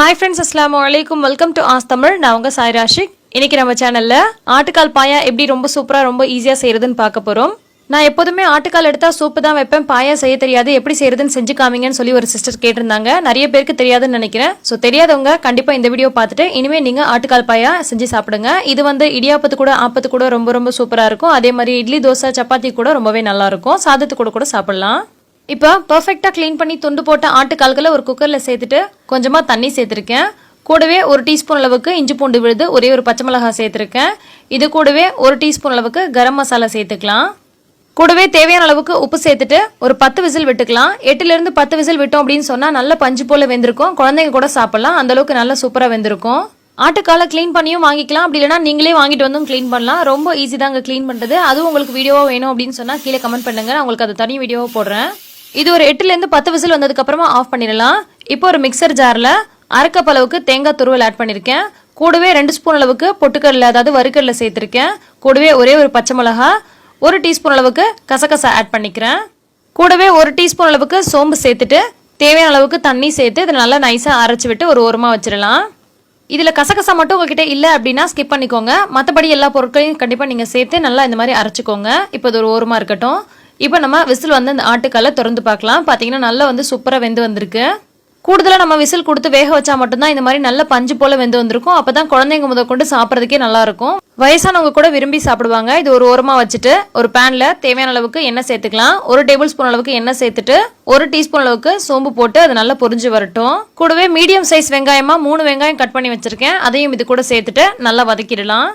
Hi friends அஸ்லாம் வலைக்கும் welcome to as Tamil நான் உங்கள் சாய் ராஷிக். இன்னைக்கு நம்ம சேனலில் ஆட்டுக்கால் பாயா எப்படி ரொம்ப சூப்பராக ரொம்ப ஈஸியாக செய்கிறதுன்னு பார்க்க போகிறோம் நான் எப்போதுமே ஆட்டுக்கால் எடுத்தால் சூப்பு தான் வைப்பேன். பாயா செய்ய தெரியாது. எப்படி செய்யறதுன்னு செஞ்சு காமிங்கன்னு சொல்லி ஒரு சிஸ்டர் கேட்டிருந்தாங்க. நிறைய பேருக்கு தெரியாதுன்னு நினைக்கிறேன். ஸோ தெரியாதவங்க கண்டிப்பாக இந்த வீடியோ பார்த்துட்டு இனிமேல் நீங்கள் ஆட்டுக்கால் பாயா செஞ்சு சாப்பிடுங்க. இது வந்து இடியாப்பத்து கூட ஆப்பத்து கூட ரொம்ப ரொம்ப சூப்பராக இருக்கும். அதே மாதிரி இட்லி தோசை சப்பாத்தி கூட ரொம்பவே நல்லாயிருக்கும் சாதத்து கூட கூட சாப்பிடலாம். இப்போ பர்ஃபெக்டாக க்ளீன் பண்ணி துண்டு போட்ட ஆட்டுக்கால்களை ஒரு குக்கரில் சேர்த்துட்டு கொஞ்சமாக தண்ணி சேர்த்துருக்கேன். கூடவே ஒரு டீஸ்பூன் அளவுக்கு இஞ்சி பூண்டு விழுது ஒரே ஒரு பச்சை மிளகாய் சேர்த்துருக்கேன். இது கூடவே ஒரு டீஸ்பூன் அளவுக்கு கரம் மசாலா சேர்த்துக்கலாம். கூடவே தேவையான அளவுக்கு உப்பு சேர்த்துட்டு ஒரு பத்து விசில் விட்டுக்கலாம். எட்டுலேருந்து பத்து விசில் விட்டோம் அப்படின்னு சொன்னால் நல்ல பஞ்சு போல் வெந்திருக்கும். குழந்தைங்க கூட சாப்பிடலாம். அந்தளவுக்கு நல்லா சூப்பராக வெந்திருக்கும். ஆட்டுக்காலை க்ளீன் பண்ணியும் வாங்கிக்கலாம். அப்படி இல்லைனா நீங்களே வாங்கிட்டு வந்தும் க்ளீன் பண்ணலாம். ரொம்ப ஈஸி தான் அங்கே க்ளீன் பண்ணுறது அதுவும் உங்களுக்கு வீடியோவாக வேணும் அப்படின்னு சொன்னால் கீழே கமெண்ட் பண்ணுங்கள் நான் உங்களுக்கு அது தனி வீடியோவாக போடுறேன். இது ஒரு எட்டுலேருந்து பத்து விசில் வந்ததுக்கு அப்புறமா ஆஃப் பண்ணிடலாம். இப்போ ஒரு மிக்சர் ஜாரில் அரைக்கப் அளவுக்கு தேங்காய் துருவல் ஆட் பண்ணியிருக்கேன் கூடவே ரெண்டு ஸ்பூன் அளவுக்கு பொட்டுக்கடலை அதாவது வறுக்கடலை சேர்த்துருக்கேன். கூடவே ஒரே ஒரு பச்சை மிளகா ஒரு டீஸ்பூன் அளவுக்கு கசகசா ஆட் பண்ணிக்கிறேன். கூடவே ஒரு டீஸ்பூன் அளவுக்கு சோம்பு சேர்த்துட்டு தேவையான அளவுக்கு தண்ணி சேர்த்து இதை நல்லா நைஸாக அரைச்சி விட்டு ஒரு ஓரமாக வச்சிடலாம். இதில் கசகசா மட்டும் உங்ககிட்ட இல்லை அப்படின்னா ஸ்கிப் பண்ணிக்கோங்க. மற்றபடி எல்லா பொருட்களையும் கண்டிப்பாக நீங்கள் சேர்த்து நல்லா இந்த மாதிரி அரைச்சிக்கோங்க. இப்போ இது ஒரு ஓரமாக இருக்கட்டும். இப்போ நம்ம விசில் வந்து அந்த ஆட்டுக்கல்லை திறந்து பார்க்கலாம். பார்த்தீங்கன்னா நல்லா வந்து சூப்பராக வெந்து வந்திருக்கு. கூடுதலாக நம்ம விசில் கொடுத்து வேக வச்சா மட்டும்தான் இந்த மாதிரி நல்ல பஞ்சு போல வெந்து வந்திருக்கும். அப்போ தான் குழந்தைங்க முத கொண்டு சாப்பிட்றதுக்கே நல்லாயிருக்கும் வயசானவங்க கூட விரும்பி சாப்பிடுவாங்க. இது ஒரு ஓரமாக வச்சுட்டு ஒரு பேனில் தேவையான அளவுக்கு எண்ணெய் சேர்த்துக்கலாம். ஒரு டேபிள் ஸ்பூன் அளவுக்கு எண்ணெய் சேர்த்துட்டு ஒரு டீஸ்பூன் அளவுக்கு சோம்பு போட்டு அது நல்லா பொரிஞ்சு வரட்டும். கூடவே மீடியம் சைஸ் வெங்காயமாக மூணு வெங்காயம் கட் பண்ணி வச்சுருக்கேன். அதையும் இது கூட சேர்த்துட்டு நல்லா வதக்கிடலாம்.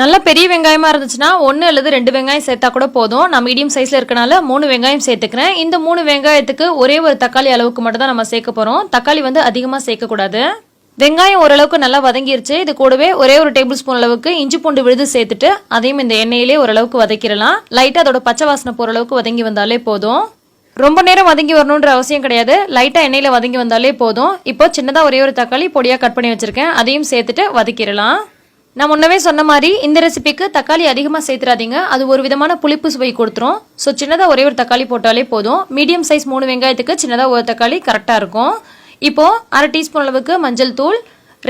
நல்ல பெரிய வெங்காயமாக இருந்துச்சுன்னா ஒன்று அல்லது ரெண்டு வெங்காயம் சேர்த்தா கூட போதும். நான் மீடியம் சைஸில் இருக்கனால மூணு வெங்காயம் சேர்த்துக்கிறேன். இந்த மூணு வெங்காயத்துக்கு ஒரே ஒரு தக்காளி அளவுக்கு மட்டும் தான் நம்ம சேர்க்க போகிறோம் தக்காளி வந்து அதிகமாக சேர்க்கக்கூடாது வெங்காயம் ஓரளவுக்கு நல்லா வதங்கிருச்சு. இது கூடவே ஒரே ஒரு டேபிள் ஸ்பூன் அளவுக்கு இஞ்சி பூண்டு விழுது சேர்த்துட்டு அதையும் இந்த எண்ணெயிலே ஓரளவுக்கு வதக்கிடலாம். லைட்டாக அதோட பச்சை வாசனை போகிற அளவுக்கு வதங்கி வந்தாலே போதும். ரொம்ப நேரம் வதங்கி வரணுன்ற அவசியம் கிடையாது. லைட்டாக எண்ணெயில் வதங்கி வந்தாலே போதும். இப்போ சின்னதாக ஒரே ஒரு தக்காளி பொடியாக கட் பண்ணி வச்சுருக்கேன். அதையும் சேர்த்துட்டு வதக்கிடலாம். நான் முன்னவே சொன்ன மாதிரி இந்த ரெசிபிக்கு தக்காளி அதிகமாக சேர்த்துறாதீங்க. அது ஒரு விதமான புளிப்பு சுவை கொடுத்துரும். ஸோ சின்னதாக ஒரே ஒரு தக்காளி போட்டாலே போதும். மீடியம் சைஸ் மூணு வெங்காயத்துக்கு சின்னதாக ஒரு தக்காளி கரெக்டாக இருக்கும். இப்போது அரை டீஸ்பூன் அளவுக்கு மஞ்சள் தூள்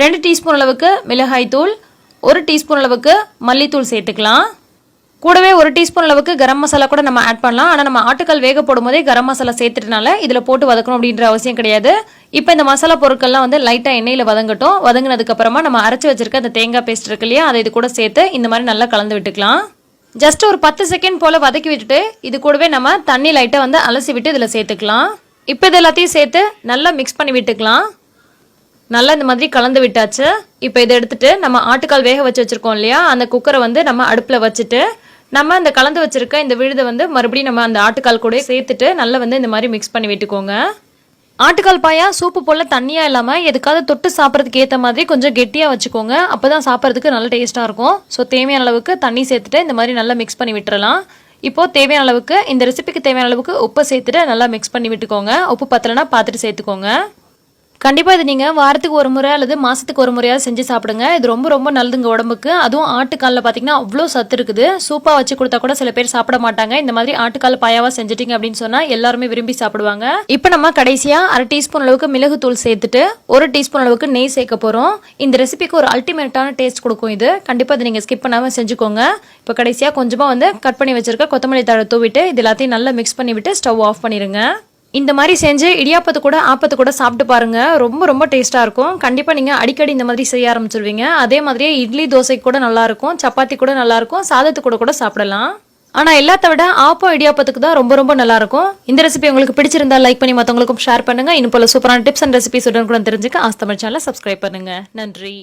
ரெண்டு டீஸ்பூன் அளவுக்கு மிளகாய் தூள் ஒரு டீஸ்பூன் அளவுக்கு மல்லித்தூள் சேர்த்துக்கலாம். கூடவே ஒரு டீஸ்பூன் அளவுக்கு கரம் மசாலா கூட நம்ம ஆட் பண்ணலாம். ஆனால் நம்ம ஆட்டுக்கால் வேக போடும் போதே கரம் மசாலா சேர்த்துட்டனால இதில் போட்டு வதக்கணும் அப்படின்ற அவசியம் கிடையாது. இப்போ இந்த மசாலா பொருட்கள்லாம் வந்து லைட்டாக எண்ணெயில் வதங்கட்டும். வதங்கினதுக்கப்புறமா நம்ம அரைச்சி வச்சிருக்க அந்த தேங்காய் பேஸ்ட் இருக்கு இல்லையா அதை இது கூட சேர்த்து இந்த மாதிரி நல்லா கலந்து விட்டுக்கலாம். ஜஸ்ட் ஒரு பத்து செகண்ட் போல் வதக்கி விட்டுட்டு இது கூடவே நம்ம தண்ணி லைட்டாக வந்து அலசி விட்டு இதில் சேர்த்துக்கலாம். இப்போ இது எல்லாத்தையும் சேர்த்து நல்லா மிக்ஸ் பண்ணி விட்டுக்கலாம். நல்லா இந்த மாதிரி கலந்து விட்டாச்சு. இப்போ இதை எடுத்துட்டு நம்ம ஆட்டுக்கால் வேக வச்சு வச்சுருக்கோம் இல்லையா அந்த குக்கரை வந்து நம்ம அடுப்பில் வச்சுட்டு நம்ம அந்த கலந்து வச்சுருக்க இந்த விழுதை வந்து மறுபடியும் நம்ம அந்த ஆட்டுக்கால் கூட சேர்த்துட்டு நல்லா வந்து இந்த மாதிரி மிக்ஸ் பண்ணி விட்டுக்கோங்க. ஆட்டுக்கால் பாயா சூப்பு போல் தண்ணியாக இல்லாமல் எதுக்காவது தொட்டு சாப்பிட்றதுக்கு ஏற்ற மாதிரி கொஞ்சம் கெட்டியாக வச்சுக்கோங்க. அப்போ தான் சாப்பிட்றதுக்கு நல்ல டேஸ்ட்டாக இருக்கும். ஸோ தேவையான அளவுக்கு தண்ணி சேர்த்துட்டு இந்த மாதிரி நல்லா மிக்ஸ் பண்ணி விட்டுறலாம். இப்போது தேவையான அளவுக்கு இந்த ரெசிபிக்கு தேவையான அளவுக்கு உப்பு சேர்த்துட்டு நல்லா மிக்ஸ் பண்ணி விட்டுக்கோங்க. உப்பு பத்தலைன்னா பார்த்துட்டு சேர்த்துக்கோங்க. கண்டிப்பாக இது நீங்கள் வாரத்துக்கு ஒரு முறை அல்லது மாதத்துக்கு ஒரு முறையாவது செஞ்சு சாப்பிடுங்க. இது ரொம்ப ரொம்ப நல்லதுங்க உடம்புக்கு. அதுவும் ஆட்டுக்காலில் பார்த்தீங்கன்னா அவ்வளோ சத்து இருக்குது. சூப்பாக வச்சு கொடுத்தா கூட சில பேர் சாப்பிட மாட்டாங்க. இந்த மாதிரி ஆட்டுக்கால் பாயாவாக செஞ்சுட்டீங்க அப்படின்னு சொன்னால் எல்லாருமே விரும்பி சாப்பிடுவாங்க. இப்போ நம்ம கடைசியாக அரை டீஸ்பூன் அளவுக்கு மிளகு தூள் சேர்த்துட்டு ஒரு டீஸ்பூன் அளவுக்கு நெய் சேர்க்க போகிறோம் இந்த ரெசிபிக்கு ஒரு அல்டிமேட்டான டேஸ்ட் கொடுக்கும் இது. கண்டிப்பாக இதை நீங்கள் ஸ்கிப் பண்ணாமல் செஞ்சுக்கோங்க. இப்போ கடைசியாக கொஞ்சமாக வந்து கட் பண்ணி வச்சிருக்க கொத்தமல்லி தழை தூவிட்டு இது எல்லாத்தையும் நல்லா மிக்ஸ் பண்ணிவிட்டு ஸ்டவ் ஆஃப் பண்ணிடுங்க இந்த மாதிரி செஞ்சு இடியாப்பத்து கூட ஆப்பத்து கூட சாப்பிட்டு பாருங்க. ரொம்ப ரொம்ப டேஸ்ட்டாக இருக்கும். கண்டிப்பாக நீங்கள் அடிக்கடி இந்த மாதிரி செய்ய ஆரம்பிச்சிருவீங்க. அதே மாதிரியே இட்லி தோசைக்கு கூட நல்லாயிருக்கும் சப்பாத்தி கூட நல்லாயிருக்கும் சாதத்து கூட கூட சாப்பிடலாம். ஆனால் எல்லாத்த விட ஆப்பம் இடியாப்பத்துக்கு தான் ரொம்ப ரொம்ப நல்லாயிருக்கும் இந்த ரெசிபி உங்களுக்கு பிடிச்சிருந்தா லைக் பண்ணி மற்றவங்களுக்கும் ஷேர் பண்ணுங்கள் இன்னும் போல சூப்பரான டிப்ஸ் அண்ட் ரெசிபிஸ் உடனுக்குடன் தெரிஞ்சுக்க ஆஸ்தமிழ் சேனலை சப்ஸ்கிரைப் பண்ணுங்கள் நன்றி.